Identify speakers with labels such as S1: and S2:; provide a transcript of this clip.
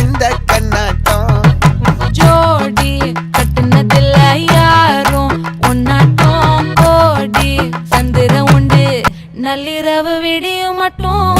S1: இந்த கண்ணாட்டம்.
S2: ஜோடி கட்டுனதில்ல யாரும் உன்னாட்டம் கோடி சந்திரம் உண்டு. நள்ளிரவு விடியும் மட்டும்.